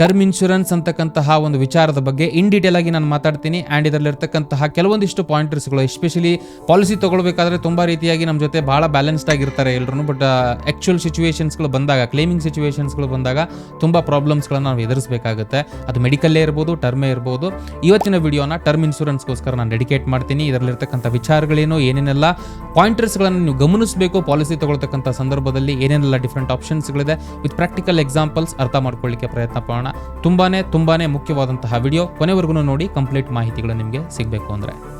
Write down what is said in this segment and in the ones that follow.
Term insurance ಅಂತಕ್ಕಂತಹ ಒಂದು ವಿಚಾರದ ಬಗ್ಗೆ ಇನ್ ಡೀಟೇಲ್ ಆಗಿ ನಾನು ಮಾತಾಡ್ತೀನಿ. ಆ್ಯಂಡ್ ಇದರಲ್ಲಿರ್ತಕ್ಕಂತಹ ಕೆಲವೊಂದಿಷ್ಟು ಪಾಯಿಂಟರ್ಸ್ಗಳು, ಎಸ್ಪೆಷಲಿ ಪಾಲಿಸಿ ತೊಗೊಳ್ಬೇಕಾದ್ರೆ ತುಂಬ ರೀತಿಯಾಗಿ ನಮ್ಮ ಜೊತೆ ಭಾಳ ಬ್ಯಾಲೆನ್ಸ್ಡ್ ಆಗಿರ್ತಾರೆ ಎಲ್ಲರೂ ಬಟ್ ಆ್ಯಕ್ಚುಯಲ್ ಸಿಚುವೇಷನ್ಸ್ಗಳು ಬಂದಾಗ ಕ್ಲೇಮಿಂಗ್ ಸಿಚುವೇಷನ್ಸ್ಗಳು ಬಂದಾಗ ತುಂಬ ಪ್ರಾಬ್ಲಮ್ಸ್ಗಳನ್ನು ನಾವು ಎದುರಿಸಬೇಕಾಗುತ್ತೆ. ಅದು ಮೆಡಿಕಲ್ಲೇ ಇರ್ಬೋದು ಟರ್ಮೇ ಇರ್ಬೋದು. ಇವತ್ತಿನ ವಿಡಿಯೋನ ಟರ್ಮ್ ಇನ್ಶೂರೆನ್ಸ್ಗೋಸ್ಕರ ನಾನು ಡೆಡಿಕೇಟ್ ಮಾಡ್ತೀನಿ. ಇದರಲ್ಲಿರ್ತಕ್ಕಂಥ ವಿಚಾರಗಳೇನು, ಏನೇನೆಲ್ಲ ಪಾಯಿಂಟರ್ಸ್ಗಳನ್ನು ನೀವು ಗಮನಿಸಬೇಕು, ಪಾಲಿಸಿ ತಗೊಳ್ತಕ್ಕಂಥ ಸಂದರ್ಭದಲ್ಲಿ ಏನೇನೆಲ್ಲ ಡಿಫ್ರೆಂಟ್ ಆಪ್ಷನ್ಸ್ಗಳಿದೆ ವಿತ್ ಪ್ರಾಕ್ಟಿಕಲ್ ಎಕ್ಸಾಂಪಲ್ಸ್ ಅರ್ಥ ಮಾಡ್ಕೊಳ್ಳಿಕ್ಕೆ ಪ್ರಯತ್ನ ಪಡೋಣ ತುಂಬಾನೇ ತುಂಬಾನೇ ಮುಖ್ಯವಾದಂತಹ ವಿಡಿಯೋ ಕೊನೆವರೆಗೂ ನೋಡಿ ಕಂಪ್ಲೀಟ್ ಮಾಹಿತಿಗಳು ನಿಮಗೆ ಸಿಗಬೇಕು ಅಂದರೆ.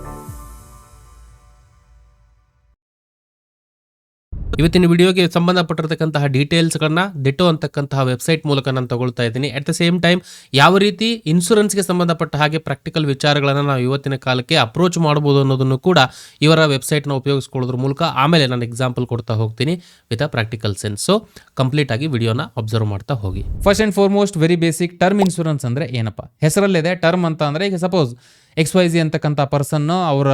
ಇವತ್ತಿನ ವಿಡಿಯೋಗೆ ಸಂಬಂಧಪಟ್ಟಿರತಕ್ಕಂತಹ ಡೀಟೇಲ್ಸ್ಗಳನ್ನ ಡಿಟೋ ಅಂತಕ್ಕಂತಹ ವೆಬ್ಸೈಟ್ ಮೂಲಕ ನಾನು ತಗೊಳ್ತಾ ಇದ್ದೀನಿ. ಅಟ್ ದ ಸೇಮ್ ಟೈಮ್ ಯಾವ ರೀತಿ ಇನ್ಶೂರೆನ್ಸ್ಗೆ ಸಂಬಂಧಪಟ್ಟ ಹಾಗೆ ಪ್ರಾಕ್ಟಿಕಲ್ ವಿಚಾರಗಳನ್ನು ನಾವು ಇವತ್ತಿನ ಕಾಲಕ್ಕೆ ಅಪ್ರೋಚ್ ಮಾಡ್ಬೋದು ಅನ್ನೋದನ್ನು ಕೂಡ ಇವರ ವೆಬ್ಸೈಟ್ನ ಉಪಯೋಗಿಸ್ಕೊಳ್ಳೋದ್ರ ಮೂಲಕ ಆಮೇಲೆ ನಾನು ಎಕ್ಸಾಂಪಲ್ ಕೊಡ್ತಾ ಹೋಗ್ತೀನಿ with a practical sense so complete ಆಗಿ ವಿಡಿಯೋನ ಅಬ್ಸರ್ವ್ ಮಾಡ್ತಾ ಹೋಗಿ. First and foremost very basic term insurance ಅಂದರೆ ಏನಪ್ಪ? ಹೆಸರಲ್ಲಿದೆ ಟರ್ಮ್ ಅಂತ ಅಂದರೆ ಈಗ ಸಪೋಸ್ ಎಕ್ಸ್ ವೈ ಜಿ ಅಂತಕ್ಕಂಥ ಪರ್ಸನ್ನು ಅವರ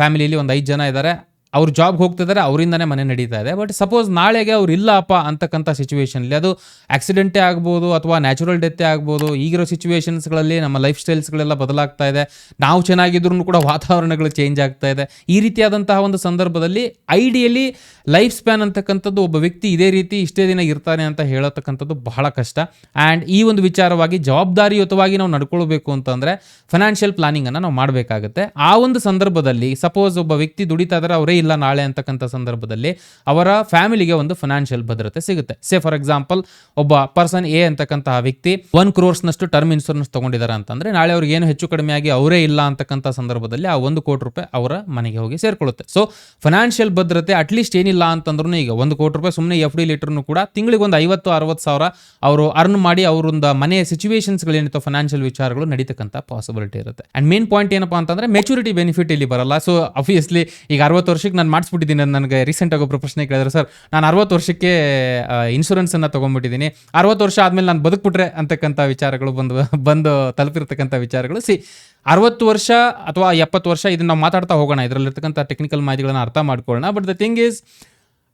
ಫ್ಯಾಮಿಲಿಯಲ್ಲಿ ಒಂದು ಐದು ಜನ ಇದ್ದಾರೆ ಅವ್ರು ಜಾಬ್ಗೆ ಹೋಗ್ತಿದ್ದಾರೆ ಅವರಿಂದನೇ ಮನೆ ನಡೀತಾ ಇದೆ. ಬಟ್ ಸಪೋಸ್ ನಾಳೆಗೆ ಅವ್ರು ಇಲ್ಲಪ್ಪ ಅಂತಕ್ಕಂಥ ಸಿಚುವೇಶನಲ್ಲಿ ಅದು ಆಕ್ಸಿಡೆಂಟೇ ಆಗ್ಬೋದು ಅಥವಾ ನ್ಯಾಚುರಲ್ ಡೆತ್ತೇ ಆಗ್ಬೋದು, ಈಗಿರೋ ಸಿಚುವೇಶನ್ಸ್ಗಳಲ್ಲಿ ನಮ್ಮ ಲೈಫ್ ಸ್ಟೈಲ್ಸ್ಗಳೆಲ್ಲ ಬದಲಾಗ್ತಾ ಇದೆ. ನಾವು ಚೆನ್ನಾಗಿದ್ರು ಕೂಡ ವಾತಾವರಣಗಳು ಚೇಂಜ್ ಆಗ್ತಾ ಇದೆ. ಈ ರೀತಿಯಾದಂತಹ ಒಂದು ಸಂದರ್ಭದಲ್ಲಿ ಐಡಿಯಲಿ ಲೈಫ್ ಸ್ಪ್ಯಾನ್ ಅಂತಕ್ಕಂಥದ್ದು ಒಬ್ಬ ವ್ಯಕ್ತಿ ಇದೇ ರೀತಿ ಇಷ್ಟೇ ದಿನ ಇರ್ತಾನೆ ಅಂತ ಹೇಳತಕ್ಕಂಥದ್ದು ಬಹಳ ಕಷ್ಟ. ಆ್ಯಂಡ್ ಈ ಒಂದು ವಿಚಾರವಾಗಿ ಜವಾಬ್ದಾರಿಯುತವಾಗಿ ನಾವು ನಡ್ಕೊಳ್ಬೇಕು ಅಂತಂದರೆ ಫೈನಾನ್ಷಿಯಲ್ ಪ್ಲಾನಿಂಗನ್ನು ನಾವು ಮಾಡಬೇಕಾಗುತ್ತೆ. ಆ ಒಂದು ಸಂದರ್ಭದಲ್ಲಿ ಸಪೋಸ್ ಒಬ್ಬ ವ್ಯಕ್ತಿ ದುಡಿತಾ ಅವರೇ ಇಲ್ಲ ನಾಳೆ ಅಂತಕ್ಕಂಥ ಸಂದರ್ಭದಲ್ಲಿ ಅವರ ಫ್ಯಾಮಿಲಿಗೆ ಒಂದು ಫೈನಾನ್ಷಿಯಲ್ ಭದ್ರತೆ ಸಿಗುತ್ತೆ. ಸೇ ಫಾರ್ ಎಕ್ಸಾಂಪಲ್ ಒಬ್ಬ ಪರ್ಸನ್ ಎ ಅಂತಕ್ಕಂತಹ ವ್ಯಕ್ತಿ ಒನ್ ಕ್ರೋರ್ಸ್ನಷ್ಟು ಟರ್ಮ್ ಇನ್ಶೂರೆನ್ಸ್ ತಗೊಂಡಿದ್ದಾರೆ ಅಂತಂದ್ರೆ ನಾಳೆ ಅವ್ರಿಗೆ ಏನು ಹೆಚ್ಚು ಕಡಿಮೆ ಆಗಿ ಅವರೇ ಇಲ್ಲ ಅಂತಕ್ಕಂಥ ಸಂದರ್ಭದಲ್ಲಿ ಆ ಒಂದು ಕೋಟಿ ರೂಪಾಯಿ ಅವರ ಮನೆಗೆ ಹೋಗಿ ಸೇರ್ಕೊಳ್ಳುತ್ತೆ. ಸೊ ಫೈನಾನ್ಷಿಯಲ್ ಭದ್ರತೆ ಅಟ್ಲೀಸ್ಟ್ ಏನಿಲ್ಲ ಅಂತಂದ್ರೂ ಈಗ ಒಂದು ಕೋಟಿ ರೂಪಾಯಿ ಸುಮ್ಮನೆ ಎಫ್ ಡಿ ಲೀಟರ್ನು ಕೂಡ ತಿಂಗಳಿಗೆ ಒಂದು ಐವತ್ತು, ಅರವತ್ತು ಸಾವಿರ ಅವರು ಅರ್ನ್ ಮಾಡಿ ಅವರೊಂದು ಮನೆಯ ಸಿಚುವೇಶನ್ಸ್ಗಳೇನಿತ್ತು ಫೈನಾನ್ಷಿಯಲ್ ವಿಚಾರಗಳು ನಡೀತಕ್ಕಂಥ ಪಾಸಿಬಿಲಿಟಿ ಇರುತ್ತೆ. ಅಂಡ್ ಮೇನ್ ಪಾಯಿಂಟ್ ಏನಪ್ಪಾ ಅಂತಂದ್ರೆ ಮೆಚುರಿಟಿ ಬೆನಿಫಿಟ್ ಇಲ್ಲಿ ಬರಲ್ಲ. ಸೊ ಅಫಿಯಸ್ಲಿ ಈಗ ಅರವತ್ತು ವರ್ಷಕ್ಕೆ ನಾನು ಮಾಡಿಸ್ಬಿಟ್ಟಿದ್ದೀನಿ. ಅಂತ ನನಗೆ ರೀಸೆಂಟಾಗಿ ಒಬ್ಬರು ಪ್ರಶ್ನೆ ಕೇಳಿದ್ರೆ, ಸರ್, ನಾನು ಅರವತ್ತು ವರ್ಷಕ್ಕೆ ಇನ್ಶೂರೆನ್ಸನ್ನು ತೊಗೊಂಡ್ಬಿಟ್ಟಿದ್ದೀನಿ. ಅರವತ್ತು ವರ್ಷ ಆದಮೇಲೆ ನಾನು ಬದುಕ್ಬಿಟ್ರೆ, ಅಂತಕ್ಕಂಥ ವಿಚಾರಗಳು ಬಂದು ಬಂದು ತಲುಪಿರ್ತಕ್ಕಂಥ ವಿಚಾರಗಳು. ಸಿ, ಅರವತ್ತು ವರ್ಷ ಅಥವಾ ಎಪ್ಪತ್ತು ವರ್ಷ ಇದನ್ನ ನಾವು ಮಾತಾಡ್ತಾ ಹೋಗೋಣ. ಇದರಲ್ಲಿರ್ತಕ್ಕಂಥ ಟೆಕ್ನಿಕಲ್ ಮಾಹಿತಿಗಳನ್ನು ಅರ್ಥ ಮಾಡ್ಕೊಳ್ಳೋಣ. But the thing is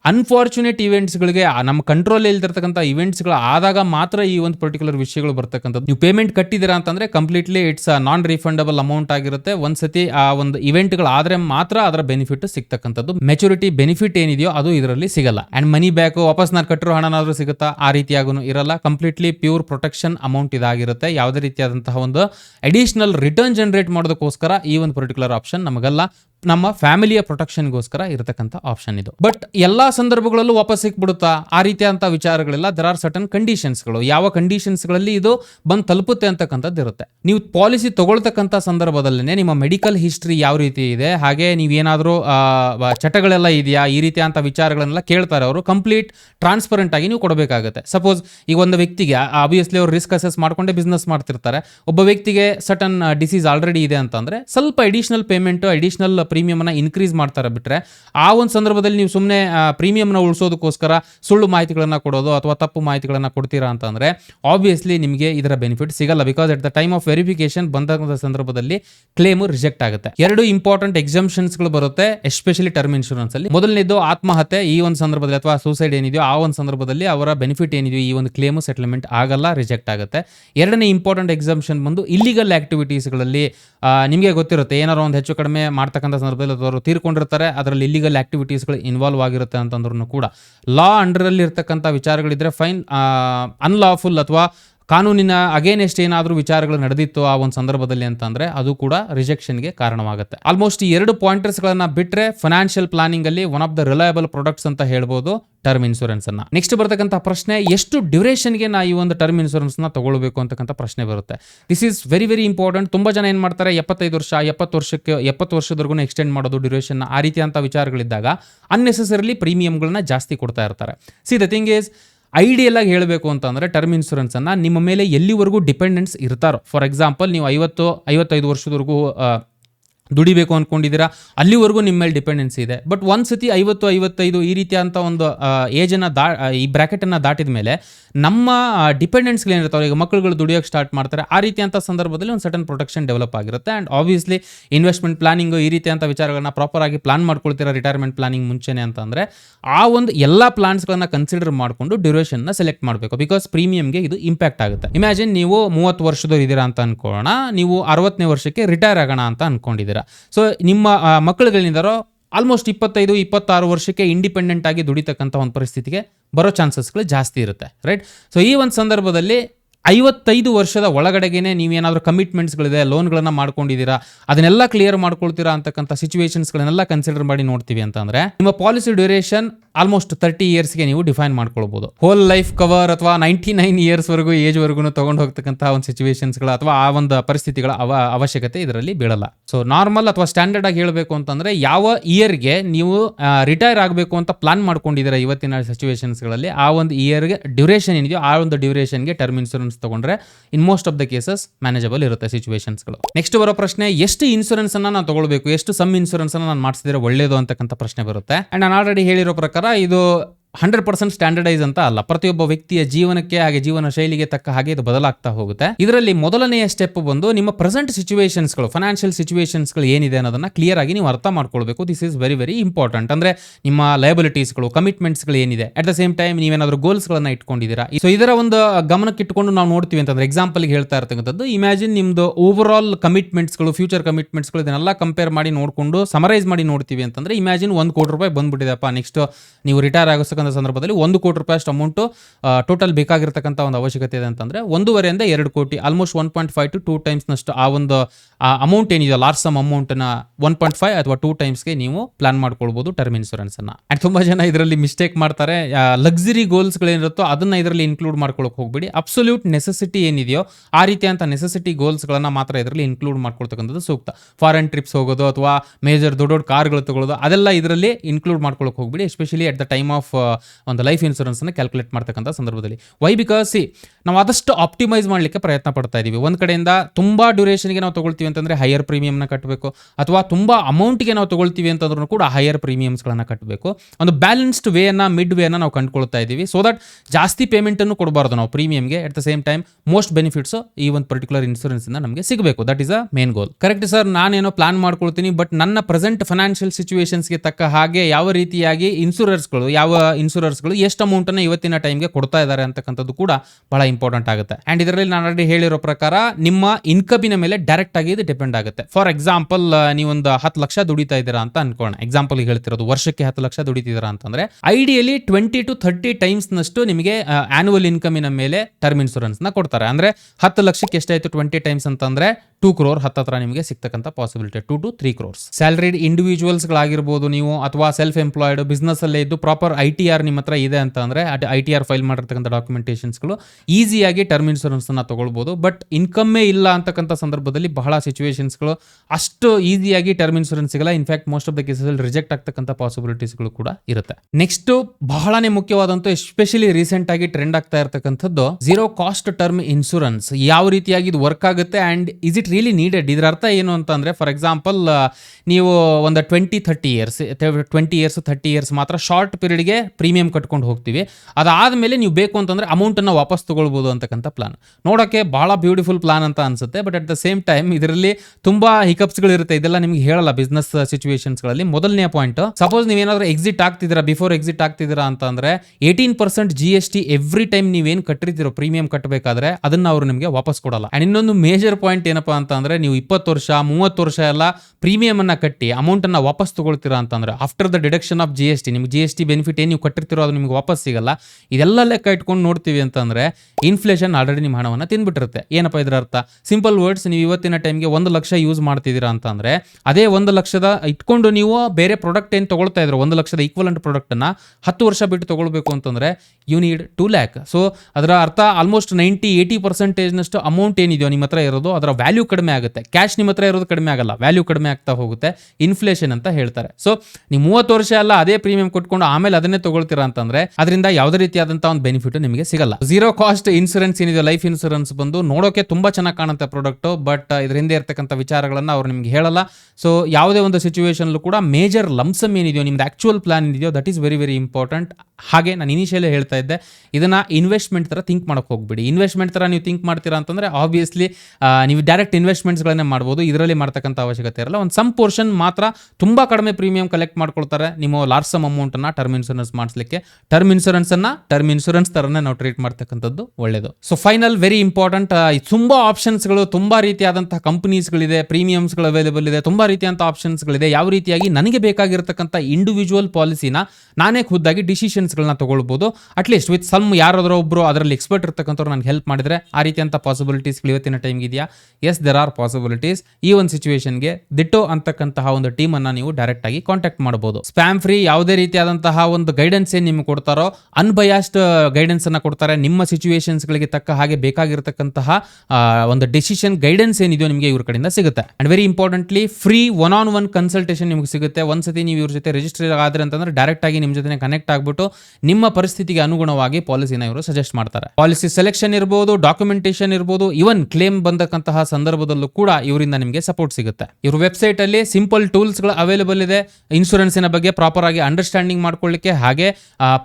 unfortunate ಇವೆಂಟ್ಸ್ಗಳಿಗೆ ನಮ್ಮ ಕಂಟ್ರೋಲ್ ಇಲ್ದಿರ್ತಕ್ಕಂಥ ಇವೆಂಟ್ಸ್ಗಳು ಆದಾಗ ಮಾತ್ರ ಈ ಒಂದು ಪರ್ಟಿಕ್ಯುಲರ್ ವಿಷಯಗಳು ಬರ್ತಕ್ಕಂಥದ್ದು. ನೀವು ಪೇಮೆಂಟ್ ಕಟ್ಟಿದ್ದೀರಾ ಅಂತಂದರೆ completely it's non refundable amount ಆಗಿರುತ್ತೆ. ಒಂದ್ಸತಿ ಆ ಒಂದು ಇವೆಂಟ್ಗಳು ಆದರೆ ಮಾತ್ರ ಅದರ ಬೆನಿಫಿಟ್ ಸಿಗ್ತಕ್ಕಂಥದ್ದು. ಮೆಚುರಿಟಿ ಬೆನಿಫಿಟ್ ಏನಿದೆಯೋ ಅದು ಇದರಲ್ಲಿ ಸಿಗಲ್ಲ. ಆ್ಯಂಡ್ ಮನಿ ಬ್ಯಾಕ್ ವಾಪಸ್ ನಾನು ಕಟ್ಟಿರೋ ಹಣನಾದರೂ ಸಿಗುತ್ತಾ? ಆ ರೀತಿಯಾಗೂ ಇರಲ್ಲ. ಕಂಪ್ಲೀಟ್ಲಿ ಪ್ಯೂರ್ ಪ್ರೊಟೆಕ್ಷನ್ ಅಮೌಂಟ್ ಇದಾಗಿರುತ್ತೆ. ಯಾವುದೇ ರೀತಿಯಾದಂತಹ ಒಂದು ಅಡಿಷನಲ್ ರಿಟರ್ನ್ ಜನರೇಟ್ ಮಾಡೋದಕ್ಕೋಸ್ಕರ ಈ ಒಂದು ಪರ್ಟಿಕ್ಯುಲರ್ ಆಪ್ಷನ್ ನಮಗೆಲ್ಲ. ನಮ್ಮ ಫ್ಯಾಮಿಲಿಯ ಪ್ರೊಟೆಕ್ಷನ್ಗೋಸ್ಕರ ಇರತಕ್ಕಂಥ ಆಪ್ಷನ್ ಇದು. ಬಟ್ ಎಲ್ಲಾ ಸಂದರ್ಭಗಳಲ್ಲೂ ವಾಪಸ್ ಸಿಕ್ಬಿಡುತ್ತಾ? ಆ ರೀತಿಯಾದಂಥ ವಿಚಾರಗಳೆಲ್ಲ. ದರ್ ಆರ್ ಸರ್ಟನ್ ಕಂಡೀಷನ್ಸ್ಗಳು ಯಾವ ಕಂಡೀಷನ್ಸ್ಗಳಲ್ಲಿ ಇದು ಬಂದು ತಲುಪುತ್ತೆ ಅಂತಕ್ಕಂಥದ್ದು ಇರುತ್ತೆ. ನೀವು ಪಾಲಿಸಿ ತಗೊಳ್ತಕ್ಕಂಥ ಸಂದರ್ಭದಲ್ಲೇ ನಿಮ್ಮ ಮೆಡಿಕಲ್ ಹಿಸ್ಟ್ರಿ ಯಾವ ರೀತಿ ಇದೆ? ಹಾಗೆ ನೀವೇನಾದರೂ ಚಟಗಳೆಲ್ಲ ಇದೆಯಾ? ಈ ರೀತಿಯಾದಂಥ ವಿಚಾರಗಳನ್ನೆಲ್ಲ ಕೇಳ್ತಾರೆ ಅವರು. ಕಂಪ್ಲೀಟ್ ಟ್ರಾನ್ಸ್ಪರೆಂಟ್ ಆಗಿ ನೀವು ಕೊಡಬೇಕಾಗುತ್ತೆ. ಸಪೋಸ್ ಈಗ ಒಂದು ವ್ಯಕ್ತಿಗೆ ಆಬ್ವಿಯಸ್ಲಿ ಅವರು ರಿಸ್ಕ್ ಅಸೆಸ್ ಮಾಡ್ಕೊಂಡೇ ಬಿಸ್ನೆಸ್ ಮಾಡ್ತಿರ್ತಾರೆ. ಒಬ್ಬ ವ್ಯಕ್ತಿಗೆ ಸಟನ್ ಡಿಸೀಸ್ ಆಲ್ರೆಡಿ ಇದೆ ಅಂತಂದ್ರೆ ಸ್ವಲ್ಪ ಅಡಿಷನಲ್ ಪೇಮೆಂಟ್ ಅಡಿಷನಲ್ ಪ್ರೀಮಿಯಮ್ನ ಇನ್ಕ್ರೀಸ್ ಮಾಡ್ತಾರೆ ಬಿಟ್ರೆ, ಆ ಒಂದು ಸಂದರ್ಭದಲ್ಲಿ ನೀವು ಸುಮ್ಮನೆ ಪ್ರೀಮಿಯಂನ ಉಳಿಸೋದಕ್ಕೋಸ್ಕರ ಸುಳ್ಳು ಮಾಹಿತಿಗಳನ್ನ ಕೊಡೋದು ಅಥವಾ ತಪ್ಪು ಮಾಹಿತಿಗಳನ್ನ ಕೊಡ್ತೀರಾ ಅಂತಂದ್ರೆ ಆಬ್ವಿಯಸ್ಲಿ ನಿಮಗೆ ಇದರ ಬೆನಿಫಿಟ್ ಸಿಗಲ್ಲ because at the time of verification ಬಂದ ಸಂದರ್ಭದಲ್ಲಿ ಕ್ಲೇಮು ರಿಜೆಕ್ಟ್ ಆಗುತ್ತೆ. ಎರಡು ಇಂಪಾರ್ಟೆಂಟ್ ಎಕ್ಸಂಪ್ಷನ್ಸ್ಗಳು ಬರುತ್ತೆ ಎಸ್ಪೆಷಲಿ ಟರ್ಮ್ ಇನ್ಶೂರೆನ್ಸ್ ಅಲ್ಲಿ. ಮೊದಲನೇದು ಆತ್ಮಹತ್ಯೆ, ಈ ಒಂದು ಸಂದರ್ಭದಲ್ಲಿ ಅಥವಾ ಸೂಸೈಡ್ ಏನಿದೆಯೋ ಆ ಒಂದು ಸಂದರ್ಭದಲ್ಲಿ ಅವರ ಬೆನಿಫಿಟ್ ಏನಿದೆಯೋ ಈ ಒಂದು ಕ್ಲೇಮು ಸೆಟಲ್ಮೆಂಟ್ ಆಗಲ್ಲ ರಿಜೆಕ್ಟ್ ಆಗುತ್ತೆ. ಎರಡನೇ ಇಂಪಾರ್ಟೆಂಟ್ ಎಕ್ಸಾಮ್ಷನ್ ಬಂದು ಇಲ್ಲಿಗಲ್ ಆಕ್ಟಿವಿಟೀಸ್ಗಳಲ್ಲಿ ನಿಮಗೆ ಗೊತ್ತಿರುತ್ತೆ ಏನಾರೋ ಒಂದು ಹೆಚ್ಚು ಕಡಿಮೆ ಮಾಡ್ತಕ್ಕಂಥ ಸಂದರ್ಭದಲ್ಲಿ ಅವರು ತೀರ್ಕೊಂಡಿರ್ತಾರೆ. ಅದರಲ್ಲಿ ಇಲ್ಲಿಗಲ್ ಆಕ್ಟಿವಿಟೀಸ್ಗಳು ಇನ್ವಾಲ್ವ್ ಆಗಿರುತ್ತೆ ಅಂತಂದ್ರೂ ಕೂಡ. ಲಾ ಅಂಡರಲ್ಲಿ ಇರ್ತಕ್ಕಂಥ ವಿಚಾರಗಳಿದ್ರೆ ಫೈನ್ ಅನ್ಲಾಫುಲ್ ಅಥವಾ ಕಾನೂನಿನ ಅಗೇನೆಸ್ಟ್ ಏನಾದರೂ ವಿಚಾರಗಳು ನಡೆದಿತ್ತು ಆ ಒಂದು ಸಂದರ್ಭದಲ್ಲಿ ಅಂತಂದ್ರೆ ಅದು ಕೂಡ ರಿಜೆಕ್ಷನ್ಗೆ ಕಾರಣವಾಗುತ್ತೆ. ಆಲ್ಮೋಸ್ಟ್ ಈ ಎರಡು ಪಾಯಿಂಟರ್ಸ್ಗಳನ್ನ ಬಿಟ್ಟರೆ ಫೈನಾನ್ಷಿಯಲ್ ಪ್ಲಾನಿಂಗ್ ಅಲ್ಲಿ one of the reliable products ಅಂತ ಹೇಳ್ಬೋದು ಟರ್ಮ್ ಇನ್ಶೂರೆನ್ಸ್ ಅನ್ನ. ನೆಕ್ಸ್ಟ್ ಬರ್ತಕ್ಕಂಥ ಪ್ರಶ್ನೆ, ಎಷ್ಟು ಡ್ಯೂರೇಷನ್ಗೆ ನಾ ಈ ಒಂದು ಟರ್ಮ್ ಇನ್ಶೂರೆನ್ಸ್ನ ತಗೊಳ್ಬೇಕು ಅಂತಕ್ಕಂಥ ಪ್ರಶ್ನೆ ಬರುತ್ತೆ. This is very very important ತುಂಬಾ ಜನ ಏನ್ ಮಾಡ್ತಾರೆ, ಎಪ್ಪತ್ತೈದು ವರ್ಷ, ಎಪ್ಪತ್ತು ವರ್ಷಕ್ಕೆ, ಎಪ್ಪತ್ತು ವರ್ಷದವರೆಗೂ ಎಕ್ಸ್ಟೆಂಡ್ ಮಾಡೋದು ಡ್ಯೂರೇಷನ್ ಆ ರೀತಿಯಂತ ವಿಚಾರಗಳಿದ್ದಾಗ ಅನ್ನೆಸೆಸರಿಲಿ ಪ್ರೀಮಿಯಂಗಳನ್ನ ಜಾಸ್ತಿ ಕೊಡ್ತಾ ಇರ್ತಾರೆ. See the thing is ideal ಹೇಳಬೇಕು ಅಂತಂದರೆ ಟರ್ಮ್ ಇನ್ಸೂರೆನ್ಸನ್ನು ನಿಮ್ಮ ಮೇಲೆ ಎಲ್ಲಿವರೆಗೂ ಡಿಪೆಂಡೆನ್ಸ್ ಇರ್ತಾರೋ. ಫಾರ್ ಎಕ್ಸಾಂಪಲ್ ನೀವು ಐವತ್ತು, ಐವತ್ತೈದು ವರ್ಷದವರೆಗೂ ದುಡಿಬೇಕು ಅಂದ್ಕೊಂಡಿದ್ದೀರಾ ಅಲ್ಲಿವರೆಗೂ ನಿಮ್ಮ ಮೇಲೆ ಡಿಪೆಂಡೆನ್ಸಿ ಇದೆ. ಬಟ್ ಒಂದು ಸತಿ ಐವತ್ತು, ಐವತ್ತೈದು ಈ ರೀತಿಯಾದಂಥ ಒಂದು ಏಜನ್ನು ದಾ ಈ ಬ್ರ್ಯಾಕೆಟನ್ನು ದಾಟಿದ ಮೇಲೆ ನಮ್ಮ ಡಿಪೆಂಡೆನ್ಸ್ಗಳು ಏನಿರ್ತಾವೆ ಈಗ ಮಕ್ಕಳುಗಳು ದುಡಿಯೋಕೆ ಸ್ಟಾರ್ಟ್ ಮಾಡ್ತಾರೆ, ಆ ರೀತಿಯಂಥ ಸಂದರ್ಭದಲ್ಲಿ ಒಂದು ಸಟನ್ ಪ್ರೊಟೆಕ್ಷನ್ ಡೆವಲಪ್ ಆಗಿರುತ್ತೆ. ಆ್ಯಂಡ್ ಆಬ್ವಿಯಸ್ಲಿ ಇನ್ವೆಸ್ಟ್ಮೆಂಟ್ ಪ್ಲಾನಿಂಗು ಈ ರೀತಿಯಂಥ ವಿಚಾರಗಳನ್ನ ಪ್ರಾಪರ್ ಆಗಿ ಪ್ಲಾನ್ ಮಾಡ್ಕೊಳ್ತೀರಾ ರಿಟೈರ್ಮೆಂಟ್ ಪ್ಲಾನಿಂಗ್ ಮುಂಚೆನೆ ಅಂತಂದರೆ ಆ ಒಂದು ಎಲ್ಲ ಪ್ಲಾನ್ಸ್ಗಳನ್ನ ಕನ್ಸಿಡರ್ ಮಾಡಿಕೊಂಡು ಡ್ಯೂರೇಷನ್ನ ಸೆಲೆಕ್ಟ್ ಮಾಡಬೇಕು. ಬಿಕಾಸ್ ಪ್ರೀಮಿಯಂಗೆ ಇದು ಇಂಪ್ಯಾಕ್ಟ್ ಆಗುತ್ತೆ. ಇಮ್ಯಾಜಿನ್ ನೀವು ಮೂವತ್ತು ವರ್ಷದವ್ರು ಇದ್ದೀರಾ ಅಂತ ಅನ್ಕೊಳ್ಳೋಣ, ನೀವು ಅರವತ್ತನೇ ವರ್ಷಕ್ಕೆ ರಿಟೈರ್ ಆಗೋಣ ಅಂತ ಸೊ ನಿಮ್ಮ ಮಕ್ಕಳುಗಳಿಂದಾರೋ ಆಲ್ಮೋಸ್ಟ್ ಇಪ್ಪತ್ತೈದು, ಇಪ್ಪತ್ತಾರು ವರ್ಷಕ್ಕೆ ಇಂಡಿಪೆಂಡೆಂಟ್ ಆಗಿ ದುಡಿತಕ್ಕಂಥ ಒಂದು ಪರಿಸ್ಥಿತಿಗೆ ಬರೋ ಚಾನ್ಸಸ್ಗಳು ಜಾಸ್ತಿ ಇರುತ್ತೆ ರೈಟ್ ಸೊ ಈ ಒಂದು ಸಂದರ್ಭದಲ್ಲಿ ಐವತ್ತೈದು ವರ್ಷದ ಒಳಗಡೆಗೇನೆ ನೀವೇನಾದರೂ ಕಮಿಟ್ಮೆಂಟ್ಸ್ಗಳಿದೆ ಲೋನ್ಗಳನ್ನು ಮಾಡ್ಕೊಂಡಿದ್ದೀರಾ, ಅದನ್ನೆಲ್ಲ ಕ್ಲಿಯರ್ ಮಾಡ್ಕೊಳ್ತೀರಾ ಅಂತಕ್ಕಂಥ ಸಿಚುವೇಶನ್ಸ್ಗಳನ್ನೆಲ್ಲ ಕನ್ಸಿಡರ್ ಮಾಡಿ ನೋಡ್ತೀವಿ ಅಂತಂದರೆ, ನಿಮ್ಮ ಪಾಲಿಸಿ ಡ್ಯೂರೇಷನ್ ಆಲ್ಮೋಸ್ಟ್ ತರ್ಟಿ ಇಯರ್ಸ್ಗೆ ನೀವು ಡಿಫೈನ್ ಮಾಡ್ಕೊಳ್ಬೋದು. ಹೋಲ್ ಲೈಫ್ ಕವರ್ ಅಥವಾ ನೈಂಟಿ ನೈನ್ ಇಯರ್ಸ್ವರೆಗೂ ಏಜ್ವರೆಗೂ ತೊಗೊಂಡು ಹೋಗ್ತಕ್ಕಂಥ ಒಂದು ಸಿಚುವೇಶನ್ಸ್ಗಳು ಅಥವಾ ಆ ಒಂದು ಪರಿಸ್ಥಿತಿಗಳ ಅವ, ಅವಶ್ಯಕತೆ ಇದರಲ್ಲಿ ಬೀಳಲ್ಲ. ಸೊ ನಾರ್ಮಲ್ ಅಥವಾ ಸ್ಟ್ಯಾಂಡರ್ಡ್ ಆಗಿ ಹೇಳಬೇಕು ಅಂತಂದ್ರೆ, ಯಾವ ಇಯರ್ಗೆ ನೀವು ರಿಟೈರ್ ಆಗಬೇಕು ಅಂತ ಪ್ಲಾನ್ ಮಾಡ್ಕೊಂಡಿದ್ದೀರಾ ಇವತ್ತಿನ ಸಿಚುವೇಶನ್ಸ್ಗಳಲ್ಲಿ ಆ ಒಂದು ಇಯರ್ಗೆ ಡ್ಯೂರೇಷನ್ ಏನಿದೆಯೋ, ಆ ಒಂದು ಡ್ಯೂರೇಷನ್ಗೆ ಟರ್ಮ್ ಇನ್ಸೂರೆನ್ಸ್ ತಗೊಂಡ್ರೆ in most of the cases manageable ಇರುತ್ತೆ ಸಿಚುವೇಶನ್ಸ್ಗಳು ನೆಕ್ಸ್ಟ್ ಬರೋ ಪ್ರಶ್ನೆ, ಎಷ್ಟು ಇನ್ಸೂರೆನ್ಸ್ ಅನ್ನ ನಾನು ತಗೊಳ್ಬೇಕು? ಎಷ್ಟು ಸಮ್ ಇನ್ಸೂರೆನ್ಸ್ ಅನ್ನ ನಾನು ಮಾಡಿಸಿದ್ರೆ ಒಳ್ಳೇದು ಅಂತಕ್ಕಂಥ ಪ್ರಶ್ನೆ ಬರುತ್ತೆ. ಅಂಡ್ ನಾನು ಆಲ್ರೆಡಿ ಹೇಳಿರೋ ಪ್ರಕಾರ ಇದು ಹಂಡ್ರೆಡ್ ಪರ್ಸೆಂಟ್ ಸ್ಟ್ಯಾಂಡರ್ಡೈಸ್ ಅಂತ ಅಲ್ಲ. ಪ್ರತಿಯೊಬ್ಬ ವ್ಯಕ್ತಿಯ ಜೀವನಕ್ಕೆ ಹಾಗೆ ಜೀವನ ಶೈಲಿಗೆ ತಕ್ಕ ಹಾಗೆ ಇದು ಬದಲಾಗ್ತಾ ಹೋಗುತ್ತೆ. ಇದರಲ್ಲಿ ಮೊದಲನೆಯ ಸ್ಟೆಪ್ ಬಂದು ನಿಮ್ಮ ಪ್ರೆಸೆಂಟ್ ಸಿಚುವೇಶನ್ಸ್ಗಳು ಫೈನಾನ್ಷಿಯಲ್ ಸಿಚುವೇಶನ್ಸ್ಗಳು ಏನಿದೆ ಅನ್ನೋದನ್ನ ಕ್ಲಿಯರ್ ಆಗಿ ನೀವು ಅರ್ಥ ಮಾಡ್ಕೊಳ್ಬೇಕು. This is very very important ಅಂದ್ರೆ ನಿಮ್ಮ ಲಯಬಿಲಿಟೀಸ್ಗಳು ಕಮಿಟ್ಮೆಂಟ್ಸ್ಗಳು ಏನಿದೆ. ಅಟ್ ದ ಸೇಮ್ ಟೈಮ್ ನೀವೇನಾದರೂ ಗೋಲ್ಸ್ಗಳನ್ನ ಇಟ್ಕೊಂಡಿದ್ದೀರಾ. ಸೊ ಇದರ ಒಂದು ಗಮನಕ್ಕೆ ಇಟ್ಕೊಂಡು ನಾವು ನೋಡ್ತೀವಿ ಅಂತಂದ್ರೆ ಎಕ್ಸಾಂಪಲ್ಗೆ ಹೇಳ್ತಾ ಇರ್ತಕ್ಕಂಥದ್ದು ಇಮ್ಯಾಜಿನ್ ನಿಮ್ದು ಓವರ್ ಆಲ್ ಕಮಿಟ್ಮೆಂಟ್ಸ್ಗಳು ಫ್ಯೂಚರ್ ಕಮಿಟ್ಮೆಂಟ್ಸ್ಗಳು ಇದನ್ನೆಲ್ಲ ಕಂಪೇರ್ ಮಾಡಿ ನೋಡಿಕೊಂಡು ಸಮರೈಸ್ ಮಾಡಿ ನೋಡ್ತೀವಿ ಅಂತಂದ್ರೆ ಇಮ್ಯಾಜಿನ್ ಒಂದು ಕೋಟಿ ರೂಪಾಯಿ ಬಂದ್ಬಿಟ್ಟಿದೆಪ್ಪ ನೆಕ್ಸ್ಟ್ ನೀವು ರಿಟೈರ್ ಆಗಿಸ್ತಕ್ಕಂಥ ಸಂದರ್ಭದಲ್ಲಿ ಒಂದು ಕೋಟಿ ರೂಪಾಯಿ ಅಷ್ಟು ಅಮೌಂಟು ಟೋಟಲ್ ಬೇಕಾಗಿರ್ತಕ್ಕಂಥ ಒಂದು ಅವಶ್ಯಕತೆ ಇದೆ ಅಂತಂದರೆ ಒಂದೂವರೆಯಿಂದ ಎರಡು ಕೋಟಿ almost one point five to two ಟೈಮ್ಸ್ನಷ್ಟು ಆ ಒಂದು ಅಮೌಂಟ್ ಏನಿದೆ ಲಾರ್ಜ್ ಸಮ್ ಅಮೌಂಟನ್ನು ಒನ್ ಪಾಯಿಂಟ್ ಫೈವ್ ಅಥವಾ ಟೂ ಟೈಮ್ಸ್ಗೆ ನೀವು ಪ್ಲಾನ್ ಮಾಡ್ಕೊಳ್ಬೋದು ಟರ್ಮ್ ಇನ್ಸೂರೆನ್ಸನ್ನು ಆ್ಯಂಡ್ ತುಂಬಾ ಜನ ಇದರಲ್ಲಿ ಮಿಸ್ಟೇಕ್ ಮಾಡ್ತಾರೆ. ಲಕ್ಸುರಿ ಗೋಲ್ಸ್ಗಳೇನಿರುತ್ತೋ ಅದನ್ನು ಇದರಲ್ಲಿ ಇನ್ಕ್ಲೂಡ್ ಮಾಡ್ಕೊಳ್ಳೋಕೆ ಹೋಗ್ಬಿಡಿ. ಅಬ್ಸೊಲ್ಯೂಟ್ ನೆಸೆಸಿಟಿ ಏನಿದೆಯೋ ಆ ರೀತಿಯಂಥ ನೆಸೆಸಿಟಿ ಗೋಲ್ಸ್ಗಳನ್ನು ಮಾತ್ರ ಇದರಲ್ಲಿ ಇನ್ಕ್ಲೂಡ್ ಮಾಡ್ಕೊಳ್ತಕ್ಕಂಥದ್ದು ಸೂಕ್ತ. ಫಾರಿನ್ ಟ್ರಿಪ್ಸ್ ಹೋಗೋದು ಅಥವಾ ಮೇಜರ್ ದೊಡ್ಡ ದೊಡ್ಡ ಕಾರ್ಗಳು ತಗೊಳ್ಳೋದು ಅದೆಲ್ಲ ಇದರಲ್ಲಿ ಇನ್ಕ್ಲೂಡ್ ಮಾಡ್ಕೊಳ್ಳೋಕೆ ಹೋಗ್ಬಿಡಿ especially at the time of ಒಂದು ಲೈಫ್ ಇನ್ಶೂರೆನ್ಸನ್ನು ಕ್ಯಾಲ್ಕುಲೇಟ್ ಮಾಡ್ತಕ್ಕಂಥ ಸಂದರ್ಭದಲ್ಲಿ. ವೈ ಬಿಕಾಸ್ ನಾವು ಆದಷ್ಟು ಆಪ್ಟಿಮೈಸ್ ಮಾಡಲಿಕ್ಕೆ ಪ್ರಯತ್ನ ಪಡ್ತಾ ಇದ್ದೀವಿ ಒಂದು ಕಡೆಯಿಂದ ತುಂಬಾ ಡ್ಯೂರೇಷನ್ಗೆ ನಾವು ತೊಗೊಳ್ತೀವಿ ಅಂತಂದ್ರೆ ಹೈಯರ್ ಪ್ರೀಮಿಯಂನ ಕಟ್ಟಬೇಕು ಅಥವಾ ತುಂಬ ಅಮೌಂಟ್ಗೆ ನಾವು ತಗೊಳ್ತೀವಿ ಅಂತಂದ್ರೂ ಕೂಡ ಹೈಯರ್ ಪ್ರೀಮಿಯಮ್ಸ್ಗಳನ್ನು ಕಟ್ಟಬೇಕು ಒಂದು ಬ್ಯಾಲೆನ್ಸ್ಡ್ ವೇನ ಮಿಡ್ ವೇನ ನಾವು ಕಂಡುಕೊಳ್ತಾ ಇದ್ದೀವಿ ಸೊ ದಟ್ ಜಾಸ್ತಿ ಪೇಮೆಂಟನ್ನು ಕೊಡಬಾರ್ದು ನಾವು ಪ್ರೀಮಿಯಂಗೆ at the same time most benefits ಈ ಒಂದು ಪರ್ಟಿಕ್ಯುಲರ್ ಇನ್ಶೂರೆನ್ಸಿಂದ ನಮಗೆ ಸಿಗಬೇಕು. That is a main goal correct sir ನಾನೇನೋ ಪ್ಲಾನ್ ಮಾಡ್ಕೊಳ್ತೀನಿ ಬಟ್ ನನ್ನ ಪ್ರೆಸೆಂಟ್ ಫೈನಾನ್ಷಿಯಲ್ ಸಿಚುವೇಶನ್ಸ್ಗೆ ತಕ್ಕ ಹಾಗೆ ಯಾವ ರೀತಿಯಾಗಿ ಇನ್ಸೂರೆನ್ಸ್ಗಳು ಯಾವ ಇನ್ಸೂರೆನ್ಸ್ಗಳು ಎಷ್ಟು ಅಮೌಂಟನ್ನು ಇವತ್ತಿನ ಟೈಮ್ಗೆ ಕೊಡ್ತಾ ಇದ್ದಾರೆ ಅಂತಕ್ಕಂಥದ್ದು ಕೂಡ ಬಹಳ ಇಂಪಾರ್ಟೆಂಟ್ ಆಗುತ್ತೆ. ಅಂಡ್ ಇದರಲ್ಲಿ ನಾನು ಆಲ್ರೆಡಿ ಹೇಳಿರೋ ಪ್ರಕಾರ ನಿಮ್ಮ ಇನ್ಕಮಿನ ಮೇಲೆ ಡೈರೆಕ್ಟ್ ಆಗಿ ಇದು ಡಿಪೆಂಡ್ ಆಗುತ್ತೆ. ಫಾರ್ ಎಕ್ಸಾಂಪಲ್ ನೀವೊಂದು ಹತ್ತು ಲಕ್ಷ ದುಡಿತಾ ಇದ್ದೀರಾ ಅಂತ ಅನ್ಕೋಣ. ಎಕ್ಸಾಂಪಲ್ ಹೇಳ್ತಿರೋದು, ವರ್ಷಕ್ಕೆ ಹತ್ತು ಲಕ್ಷ ದುಡಿತಿದ್ದೀರಾ ಅಂತಂದ್ರೆ ideally twenty to thirty times ನಷ್ಟು ನಿಮಗೆ ಆನ್ಯುವಲ್ ಇನ್ಕಮಿನ ಮೇಲೆ ಟರ್ಮ್ ಇನ್ಸೂರೆನ್ಸ್ನ ಕೊಡ್ತಾರೆ. ಅಂದ್ರೆ ಹತ್ತು ಲಕ್ಷಕ್ಕೆ ಎಷ್ಟಾಯ್ತು ಟ್ವೆಂಟಿ ಟೈಮ್ಸ್ ಅಂತಂದ್ರೆ ಟೂ ಕ್ರೋರ್ ಹತ್ರ ನಿಮಗೆ ಸಿಗ್ತಕ್ಕಂಥ possibility two two three crores salaried ಇಂಡಿವಿಜುವಲ್ಸ್ಗಳಾಗಿರ್ಬೋದು ನೀವು, ಅಥವಾ ಸೆಲ್ಫ್ ಎಂಪ್ಲಾಯ್ಡ್ ಬಿಸ್ನೆಸ್ ಅಲ್ಲೇ ಇದ್ದು ಪ್ರಾಪರ್ ಐ ಟಿ ಆರ್ ನಿಮ್ಮ ಹತ್ರ ಇದೆ ಅಂತಂದ್ರೆ ಐ ಟಿ ಆರ್ ಫೈಲ್ ಮಾಡಿರ್ತಕ್ಕಂಥ ಡಾಕ್ಯುಮೆಂಟೇಷನ್ಸ್ಗಳು ಈಸಿಯಾಗಿ ಟರ್ಮ್ ಇನ್ಶೂರೆನ್ಸ್ನ ತೊಗೊಳ್ಬೋದು. ಬಟ್ ಇನ್ಕಮ್ಮೇ ಇಲ್ಲ ಅಂತಕ್ಕಂಥ ಸಂದರ್ಭದಲ್ಲಿ ಬಹಳ ಸಿಚುವೇಷನ್ಸ್ಗಳು ಅಷ್ಟು ಈಸಿಯಾಗಿ ಟರ್ಮ್ ಇನ್ಸೂರೆನ್ಸ್ ಸಿಗಲ್ಲ. In fact most of the ಕೇಸಲ್ಲಿ ರಿಜೆಕ್ಟ್ ಆಗ್ತಕ್ಕಂಥ ಪಾಸಿಬಿಲಿಟೀಸ್ಗಳು ಕೂಡ ಇರುತ್ತೆ. ನೆಕ್ಸ್ಟ್ ಬಹಳನೇ ಮುಖ್ಯವಾದಂಥ ಎಸ್ಪೆಷಲಿ ರೀಸೆಂಟ್ ಆಗಿ ಟ್ರೆಂಡ್ ಆಗ್ತಾ ಇರತಕ್ಕಂಥದ್ದು ಜೀರೋ ಕಾಸ್ಟ್ ಟರ್ಮ್ ಇನ್ಸೂರೆನ್ಸ್ ಯಾವ ರೀತಿಯಾಗಿ ಇದು ವರ್ಕ್ ಆಗುತ್ತೆ and is it really needed ಇದರ ಅರ್ಥ ಏನು ಅಂತಂದ್ರೆ ಫಾರ್ ಎಕ್ಸಾಂಪಲ್ ನೀವು ಒಂದು twenty thirty years twenty years thirty years ಮಾತ್ರ ಶಾರ್ಟ್ ಪೀರಿಯಡ್ಗೆ ಪ್ರೀಮಿಯಂ ಕಟ್ಕೊಂಡು ಹೋಗ್ತೀವಿ. ಅದಾದ ಮೇಲೆ ನೀವು ಬೇಕು ಅಂತಂದ್ರೆ ಅಮೌಂಟನ್ನು ವಾಪಸ್ ತೊಗೊಳ್ಬೋದು ಅಂತಕ್ಕಂಥ ಪ್ಲಾನ್ ನೋಡೋಕ್ಕೆ ಭಾಳ ಬ್ಯೂಟಿಫುಲ್ ಪ್ಲಾನ್ ಅಂತ ಅನ್ಸುತ್ತೆ but at the same time ಇದರಲ್ಲಿ ತುಂಬ ಹಿಕಪ್ಸ್ಗಳು ಇರುತ್ತೆ. ಇದೆಲ್ಲ ನಿಮ್ಗೆ ಹೇಳಲ್ಲ ಬಿಸ್ನೆಸ್ ಸಿಚುವೇಶನ್ಸ್ಗಳಲ್ಲಿ ಮೊದಲನೇ ಪಾಯಿಂಟ್ ಸಪೋಸ್ ನೀವೇನಾದರೂ ಎಕ್ಸಿಟ್ ಆಗ್ತಿದ್ದೀರಾ ಬಿಫೋರ್ ಎಕ್ಸಿಟ್ ಆಗ್ತಿದ್ದೀರಾ ಅಂತಂದರೆ eighteen percent G S T every time ನೀವೇನು ಕಟ್ಟಿರ್ತೀರೋ ಪ್ರೀಮಿಯಂ ಕಟ್ಟಬೇಕಾದ್ರೆ ಅದನ್ನ ಅವರು ನಿಮಗೆ ವಾಪಸ್ ಕೊಡಲ್ಲ. ಆ್ಯಂಡ್ ಇನ್ನೊಂದು ಮೇಜರ್ ಪಾಯಿಂಟ್ ಏನಪ್ಪಾ ಅಂತಂದ್ರೆ ನೀವು ಇಪ್ಪತ್ತು ವರ್ಷ, ಮೂವತ್ತು ವರ್ಷ ಎಲ್ಲ ಪ್ರೀಮಿಯಂ ಅನ್ನು ಕಟ್ಟಿ ಅಮೌಂಟನ್ನು ವಾಪಸ್ ತಗೊಳ್ತೀರಾ ಅಂತಂದರೆ after the deduction of G S T ನಿಮ್ಗೆ ಜಿ ಎಸ್ ಟಿ ಬೆನಿಫಿಟ್ ಏನು ನೀವು ಕಟ್ಟಿರ್ತೀರೋ ಅದು ನಿಮ್ಗೆ ವಾಪಸ್ ಸಿಗಲ್ಲ. ಇದೆಲ್ಲ ಲೆಕ್ಕ ಇಟ್ಕೊಂಡು ನೋಡ್ತೀವಿ ಅಂತಂದ್ರೆ ಇನ್ಫ್ಲೇಷನ್ ಆಲ್ರೆಡಿ ನಿಮ್ಮ ಹಣವನ್ನು ತಿನ್ಬಿಟ್ಟಿರುತ್ತೆ ಏನಪ್ಪ ಇದರ ಅರ್ಥ? ಸಿಂಪಲ್ ವರ್ಡ್ಸ್ ನೀವು ಇವತ್ತಿನ ಟೈಮ್ಗೆ ಒಂದು ಲಕ್ಷ ಯೂಸ್ ಮಾಡ್ತಿದ್ದೀರಾ ಅಂತಂದ್ರೆ ಅದೇ ಒಂದು ಲಕ್ಷದ ಇಟ್ಕೊಂಡು ನೀವು ಬೇರೆ ಪ್ರಾಡಕ್ಟ್ ಏನು ತೊಗೊಳ್ತಾ ಇದ್ರು, ಒಂದು ಲಕ್ಷದ ಈಕ್ವಲೆಂಟ್ ಪ್ರಾಡಕ್ಟನ್ನು ಹತ್ತು ವರ್ಷ ಬಿಟ್ಟು ತೊಗೊಳ್ಬೇಕು ಅಂತಂದ್ರೆ you need to lack so ಅದರ ಅರ್ಥ ಆಲ್ಮೋಸ್ಟ್ ನೈಂಟಿ ಏಯ್ಟಿ ಪರ್ಸೆಂಟೇಜ್ನಷ್ಟು ಅಮೌಂಟ್ ಏನಿದೆಯೋ ನಿಮ್ಮ ಹತ್ರ ಇರೋದು, ಅದರ ವ್ಯಾಲ್ಯೂ ಕಡಿಮೆ ಆಗುತ್ತೆ. ಕ್ಯಾಶ್ ನಿಮ್ಮ ಹತ್ರ ಇರೋದು ಕಡಿಮೆ ಆಗಲ್ಲ ವ್ಯಾಲ್ಯೂ ಕಡಿಮೆ ಆಗ್ತಾ ಹೋಗುತ್ತೆ. ಇನ್ಫ್ಲೇಷನ್ ಅಂತ ಹೇಳ್ತಾರೆ. ಸೊ ನೀವು ಮೂವತ್ತು ವರ್ಷ ಅಲ್ಲ ಅದೇ ಪ್ರೀಮಿಯಂ ಕೊಟ್ಕೊಂಡು ಆಮೇಲೆ ಅದನ್ನೇ ತಗೊಳ್ತೀರಾ ಅಂತಂದ್ರೆ ಅದರಿಂದ ಯಾವುದೇ ರೀತಿಯಾದಂತಹ ಒಂದು ಬೆನಿಫಿಟ್ ನಿಮಗೆ ಸಿಗಲ್ಲ. ಜೀರೋ ಕಾಸ್ಟ್ ಇನ್ಸೂರೆನ್ಸ್ ಏನಿದೆ ಲೈಫ್ ಇನ್ಸೂರೆನ್ಸ್ ಬಂದು ನೋಡೋಕೆ ತುಂಬಾ ಚೆನ್ನಾಗಿ ಕಾಣುತ್ತೆ ಪ್ರಾಡಕ್ಟ್ ಬಟ್ ಇದ್ರ ಹಿಂದೆ ಇರ್ತಕ್ಕಂಥ ವಿಚಾರಗಳನ್ನ ಅವ್ರು ನಿಮ್ಗೆ ಹೇಳಲ್ಲ. ಸೊ ಯಾವುದೇ ಒಂದು ಸಿಚುವೇಶನ್ ಕೂಡ ಮೇಜರ್ ಲಂಸಮ್ ಏನಿದೆಯೋ, ನಿಮ್ದು ಆಕ್ಚುಯಲ್ ಪ್ಲಾನ್ ಏನಿದೆಯೋ that is very very important ಹಾಗೆ ನಾನು ಇನಿಷಿಯಲಿ ಹೇಳ್ತಾ ಇದ್ದೆ, ಇದನ್ನ ಇನ್ವೆಸ್ಟ್ಮೆಂಟ್ ತರ ಥಿಂಕ್ ಮಾಡಕ್ ಹೋಗ್ಬಿಡಿ. ಇನ್ವೆಸ್ಟ್ಮೆಂಟ್ ತರ ನೀವು ಥಿಂಕ್ ಮಾಡ್ತೀರಾ ಅಂತಂದ್ರೆ ಆಬ್ವಿಯಸ್ಲಿ ನೀವು ಡೈರೆಕ್ಟ್ ಇನ್ವೆಸ್ಟ್ಮೆಂಟ್ಸ್ಗಳನ್ನೇ ಮಾಡ್ಬೋದು. ಇದರಲ್ಲಿ ಮಾಡ್ತಕ್ಕಂತ ಅವಶ್ಯಕತೆ ಇರಲ್ಲ. ಒಂದು ಸಮ್ ಪೋರ್ಷನ್ ಮಾತ್ರ ತುಂಬಾ ಕಡಿಮೆ ಪ್ರೀಮಿಯಂ ಕಲೆಕ್ಟ್ ಮಾಡ್ಕೊಳ್ತಾರೆ. ನಿಮ್ಮ ಲಾರ್ಸಮ್ ಅನ್ನ ಟರ್ಮ್ ಇನ್ಸೂರೆನ್ಸ್ ಮಾಡಿಸ್ಲಿಕ್ಕೆ ಟರ್ಮ್ ಇನ್ಸೂರೆನ್ಸ್ ಅನ್ನ ಟರ್ಮ್ ಇನ್ಸೂರೆನ್ಸ್ ತರನೇ ನಾವು ಟ್ರೀಟ್ ಮಾಡ್ತಕ್ಕಂಥದ್ದು ಒಳ್ಳೇದು. ಸೊ ಫೈನಲ್ ವೆರಿ ಇಂಪಾರ್ಟೆಂಟ್ ತುಂಬಾ ಆಪ್ಷನ್ಸ್ಗಳು ತುಂಬಾ ರೀತಿಯಾದಂತಹ ಕಂಪನೀಸ್ಗಳಿದೆ ಪ್ರೀಮಿಯಮ್ಸ್ಗಳು ಅವೈಲೇಬಲ್ ಇದೆ, ತುಂಬಾ ರೀತಿಯಂತ ಆಪ್ಷನ್ಸ್ಗಳಿದೆ ಯಾವ ರೀತಿಯಾಗಿ ನನಗೆ ಬೇಕಾಗಿರ್ತಕ್ಕಂಥ ಇಂಡಿವಿಜುವಲ್ ಪಾಲಿಸಿನ ನಾನೇ ಖುದ್ದಾಗಿ ಡಿಸಿಷನ್ಸ್ಗಳನ್ನ ತಗೊಳ್ಬೋದು. ಅಟ್ಲೀಸ್ಟ್ ವಿತ್ ಸಮ್ ಯಾರಾದ್ರೂ ಒಬ್ರು ಅದರಲ್ಲಿ ಎಕ್ಸ್ಪರ್ಟ್ ಇರ್ತಕ್ಕಂಥವ್ರು ನನಗೆ ಹೆಲ್ಪ್ ಮಾಡಿದ್ರೆ ಆ ರೀತಿಯಂತ ಪಾಸಿಬಿಲಿಟೀಸ್ಗಳು ಇವತ್ತಿನ ಟೈಮ್ಗೆ ಇದೆಯಾ? ಎಸ್ ದೆರ್ ಆರ್ ಪಾಸಿಬಿಲಿಟೀಸ್ ಈ ಒಂದು ಸಿಚುವೇಶನ್ಗೆ ದಿಟ್ಟೋ ಅಂತಕ್ಕಂತಹ ಒಂದು ಟೀಮ್ ಅನ್ನ ನೀವು ಡೈರೆಕ್ಟ್ ಆಗಿ ಕಾಂಟ್ಯಾಕ್ಟ್ ಮಾಡಬಹುದು ಸ್ಪ್ಯಾಮ್ ಫ್ರೀ ಯಾವುದೇ ರೀತಿಯಾದಂತಹ ಒಂದು ಗೈಡೆನ್ಸ್ ಏನು ನಿಮಗೆ ಕೊಡ್ತಾರೋ ಅನ್ಬಯಾಸ್ಡ್ ಗೈಡೆನ್ಸ್ ಅನ್ನ ಕೊಡ್ತಾರೆ. ನಿಮ್ಮ ಸಿಚುವೇಶನ್ಸ್ಗಳಿಗೆ ತಕ್ಕ ಹಾಗೆ ಬೇಕಾಗಿರತಕ್ಕಂತಹ ಒಂದು ಡಿಸಿಷನ್ ಗೈಡೆನ್ಸ್ ಏನಿದೆಯೋ ನಿಮಗೆ ಇವ್ರ ಕಡೆಯಿಂದ ಸಿಗುತ್ತೆ. And very importantly free one on one consultation ನಿಮ್ಗೆ ಸಿಗುತ್ತೆ. ಒಂದ್ಸತಿ ನೀವು ಇವ್ರ ಜೊತೆ ರಿಜಿಸ್ಟರ್ ಆದ್ರೆ ಅಂತಂದ್ರೆ ಡೈರೆಕ್ಟ್ ಆಗಿ ನಿಮ್ಮ ಜೊತೆ ಕನೆಕ್ಟ್ ಆಗ್ಬಿಟ್ಟು ನಿಮ್ಮ ಪರಿಸ್ಥಿತಿಗೆ ಅನುಗುಣವಾಗಿ ಪಾಲಿಸಿನ ಇವರು ಸಜೆಸ್ಟ್ ಮಾಡ್ತಾರೆ. ಪಾಲಿಸಿ ಸೆಲೆಕ್ಷನ್ ಇರ್ಬೋದು ಡಾಕ್ಯುಮೆಂಟೇಶನ್ ಇರ್ಬೋದು ಇವನ್ ಕ್ಲೇಮ್ ಬಂದಕ್ಕಂತಹ ಸಂದರ್ಭದಲ್ಲೂ ಕೂಡ ಇವರಿಂದ ನಿಮಗೆ ಸಪೋರ್ಟ್ ಸಿಗುತ್ತೆ. ಇವ್ರ ವೆಬ್ಸೈಟ್ ಅಲ್ಲಿ ಸಿಂಪಲ್ ಟೂಲ್ಸ್ಗಳು ಅವೈಲೇಬಲ್ ಇದೆ. ಇನ್ಶೂರೆನ್ಸಿನ ಬಗ್ಗೆ ಪ್ರಾಪರ್ ಆಗಿ ಅಂಡರ್ಸ್ಟ್ಯಾಂಡಿಂಗ್ ಮಾಡ್ಕೊಳ್ಳಿಕ್ಕೆ ಹಾಗೆ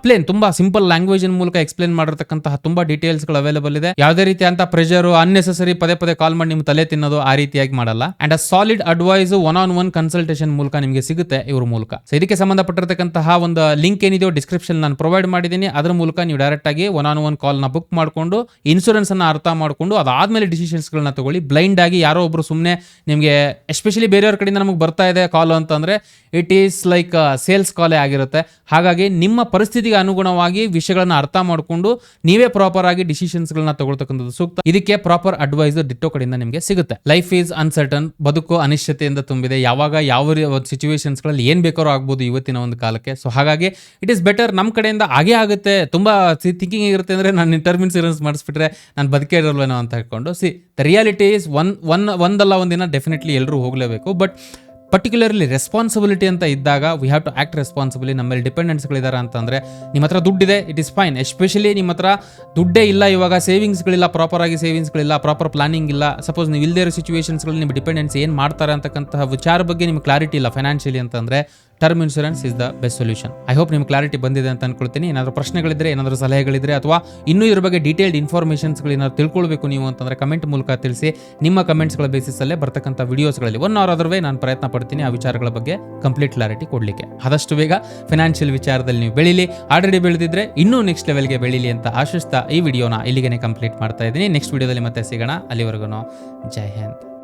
ಪ್ಲೇನ್ ತುಂಬಾ ಸಿಂಪಲ್ ಲ್ಯಾಂಗ್ವೇಜ್ ಮೂಲಕ ಎಕ್ಸ್ಪ್ಲೇನ್ ಮಾಡಿರ್ತಕ್ಕಂತಹ ತುಂಬಾ ಡೀಟೇಲ್ಸ್ಗಳು ಅವೈಲೇಬಲ್ ಇದೆ. ಯಾವುದೇ ರೀತಿಯಂತ ಪ್ರೆಷರ್ ಅನ್ನೆಸೆಸರಿ ಪದೇ ಪದೇ ಕಾಲ್ ಮಾಡಿ ನಿಮ್ ತಲೆ ತಿನ್ನೋದು ಆ ರೀತಿಯಾಗಿ ಮಾಡಲ್ಲ. And a solid advice one on one consultation ಮೂಲಕ ನಿಮಗೆ ಸಿಗುತ್ತೆ ಇವ್ರ ಮೂಲಕ. ಸೊ ಇದಕ್ಕೆ ಸಂಬಂಧಪಟ್ಟಿರತಕ್ಕಂತಹ ಒಂದು ಲಿಂಕ್ ಏನಿದೆಯೋ ಡಿಸ್ಕ್ರಿಪ್ಷನ್ ನಾನು ಪ್ರೊವೈಡ್ ಮಾಡಿದ್ದೀನಿ. ಅದರ ಮೂಲಕ ನೀವು ಡೈರೆಕ್ಟ್ ಆಗಿ ಒನ್ ಆನ್ ಒನ್ ಕಾಲ್ನ ಬುಕ್ ಮಾಡಿಕೊಂಡು ಇನ್ಶೂರೆನ್ಸ್ ಅನ್ನ ಅರ್ಥ ಮಾಡಿಕೊಂಡು, ಅದಾದ್ಮೇಲೆ ಡಿಸಿಷನ್ಸ್ ಗಳನ್ನ ತಗೊಳ್ಳಿ. ಬ್ಲೈಂಡ್ ಆಗಿ ಯಾರೋ ಒಬ್ರು ಸುಮ್ಮನೆ ನಿಮಗೆ ಎಸ್ಪೆಷಲಿ ಬೇರೆಯವ್ರ ಕಡೆಯಿಂದ ನಮಗೆ ಬರ್ತಾ ಇದೆ ಕಾಲ್ ಅಂತಂದ್ರೆ ಇಟ್ ಈಸ್ ಲೈಕ್ ಸೇಲ್ಸ್ ಕಾಲೇ ಆಗಿರುತ್ತೆ. ಹಾಗಾಗಿ ನಿಮ್ಮ ಪರಿಸ್ಥಿತಿಗೆ ಅನುಗುಣವಾಗಿ ವಿಷಯಗಳನ್ನ ಅರ್ಥ ಮಾಡಿಕೊಂಡು ನೀವೇ ಪ್ರಾಪರ್ ಆಗಿ ಡಿಸಿಷನ್ಸ್ಗಳನ್ನ ತಗೊಳ್ತಕ್ಕಂಥದ್ದು ಸೂಕ್ತ. ಇದಕ್ಕೆ ಪ್ರಾಪರ್ ಅಡ್ವೈಸ್ ಡಿಟ್ಟೋ ಕಡೆಯಿಂದ ನಿಮಗೆ ಸಿಗುತ್ತೆ. ಲೈಫ್ ಈಸ್ ಅನ್ಸರ್ಟನ್ ಬದುಕು ಅನಿಶ್ಚಿತೆಯಿಂದ ತುಂಬಿದೆ. ಯಾವಾಗ ಯಾವ ಸಿಚುವೇಶನ್ಸ್ಗಳಲ್ಲಿ ಏನು ಬೇಕಾದ್ರೂ ಆಗ್ಬೋದು ಇವತ್ತಿನ ಒಂದು ಕಾಲಕ್ಕೆ. ಸೊ ಹಾಗಾಗಿ ಇಟ್ ಈಸ್ ಬೆಟರ್ ನಮ್ಮ ಕಡೆಯಿಂದ ಹಾಗೆ ಆಗುತ್ತೆ. ತುಂಬ ಥಿಂಕಿಂಗ್ ಇರುತ್ತೆ ಅಂದರೆ ನಾನು ಟರ್ಮ್ ಇನ್ಸೂರೆನ್ಸ್ ಮಾಡಿಸ್ಬಿಟ್ರೆ ನಾನು ಬದುಕೇ ಇರಲ್ವೇನೋ ಅಂತ ಹೇಳ್ಕೊಂಡು. See the reality is one one ಒಂದಲ್ಲ ಒಂದಿನ ಡೆಫಿನೆಟ್ಲಿ ಎಲ್ಲರೂ ಹೋಗಲೇಬೇಕು. ಬಟ್ ಪರ್ಟಿಕ್ಯುಲರ್ಲಿ ರೆಸ್ಪಾನ್ಸಿಬಿಲಿಟಿ ಅಂತ ಇದ್ದಾಗ we have to act responsibly ನಮ್ಮಲ್ಲಿ ಡಿಪೆಂಡೆನ್ಸ್ಗಳಿದ್ದಾರೆ ಅಂತಂದರೆ ನಿಮ್ಮ ಹತ್ರ ದುಡ್ಡಿದೆ ಇಟ್ ಇಸ್ ಫೈನ್ ಎಸ್ಪೆಷಲಿ ನಿಮ್ಮ ಹತ್ರ ದುಡ್ಡೇ ಇಲ್ಲ ಇವಾಗ ಸೇವಿಂಗ್ಸ್ಗಳಿಲ್ಲ ಪ್ರಾಪರ್ ಆಗಿ ಸೇವಿಂಗ್ಸ್ಗಳಿಲ್ಲ ಪ್ರಾಪರ್ ಪ್ಲಾನಿಂಗ್ ಇಲ್ಲ. ಸಪೋಸ್ ನೀವು ಇಲ್ಲದೇ ಇರೋ ಸಿಚುವೇಶನ್ಸ್ಗಳಲ್ಲಿ ನಿಮ್ಮ ಡಿಪೆಂಡೆನ್ಸ್ ಏನು ಮಾಡ್ತಾರೆ ಅಂತಕ್ಕಂತಹ ವಿಚಾರ ಬಗ್ಗೆ ನಿಮ್ಗೆ ಕ್ಲಾರಿಟಿ ಇಲ್ಲ ಫೈನಾನ್ಷಿಯಲಿ ಅಂತಂದರೆ term insurance is the best solution I hope ನಿಮ್ಗೆ ಕ್ಲಾರಿಟಿ ಬಂದಿದೆ ಅಂತ ಅನ್ಕೊಳ್ತೀನಿ. ಏನಾದರೂ ಪ್ರಶ್ನೆಗಳಿದ್ರೆ, ಏನಾದರೂ ಸಲಹೆಗಳಿದ್ರೆ ಅಥವಾ ಇನ್ನೂ ಇದ್ರ ಬಗ್ಗೆ ಡೀಟೇಲ್ಡ್ ಇನ್ಫಾರ್ಮೇಷನ್ಸ್ಗಳು ಏನಾದ್ರು ತಿಳ್ಕೊಳ್ಬೇಕು ನೀವು ಅಂತಂದ್ರೆ ಕಮೆಂಟ್ ಮೂಲಕ ತಿಳಿಸಿ. ನಿಮ್ಮ ಕಮೆಂಟ್ಸ್ಗಳ ಬೇಸಿಸಲ್ಲೇ ಬರ್ತಕ್ಕಂಥ ವಿಡಿಯೋಸ್ಗಳಲ್ಲಿ ಒನ್ ಅವರ್ ಅದರ್ವೇ ನಾನು ಪ್ರಯತ್ನ ಪಡ್ತೀನಿ ಆ ವಿಚಾರಗಳ ಬಗ್ಗೆ ಕಂಪ್ಲೀಟ್ ಕ್ಲಾರಿಟಿ ಕೊಡಲಿಕ್ಕೆ. ಆದಷ್ಟು ಬೇಗ ಫಿನಾನ್ಷಿಯಲ್ ವಿಚಾರದಲ್ಲಿ ನೀವು ಬೆಳೀಲಿ. ಆಲ್ರೆಡಿ ಬೆಳೆದಿದ್ರೆ ಇನ್ನೂ ನೆಕ್ಸ್ಟ್ ಲೆವೆಲ್ಗೆ ಬೆಳೀಲಿ ಅಂತ ಆಶಿಸ್ತಾ ಈ ವಿಡಿಯೋನ ಇಲ್ಲಿಗೆ ಕಂಪ್ಲೀಟ್ ಮಾಡ್ತಾ ಇದ್ದೀನಿ. ನೆಕ್ಸ್ಟ್ ವಿಡಿಯೋದಲ್ಲಿ ಮತ್ತೆ ಸಿಗೋಣ. ಅಲ್ಲಿವರೆಗೂ ಜೈ ಹಿಂದ್.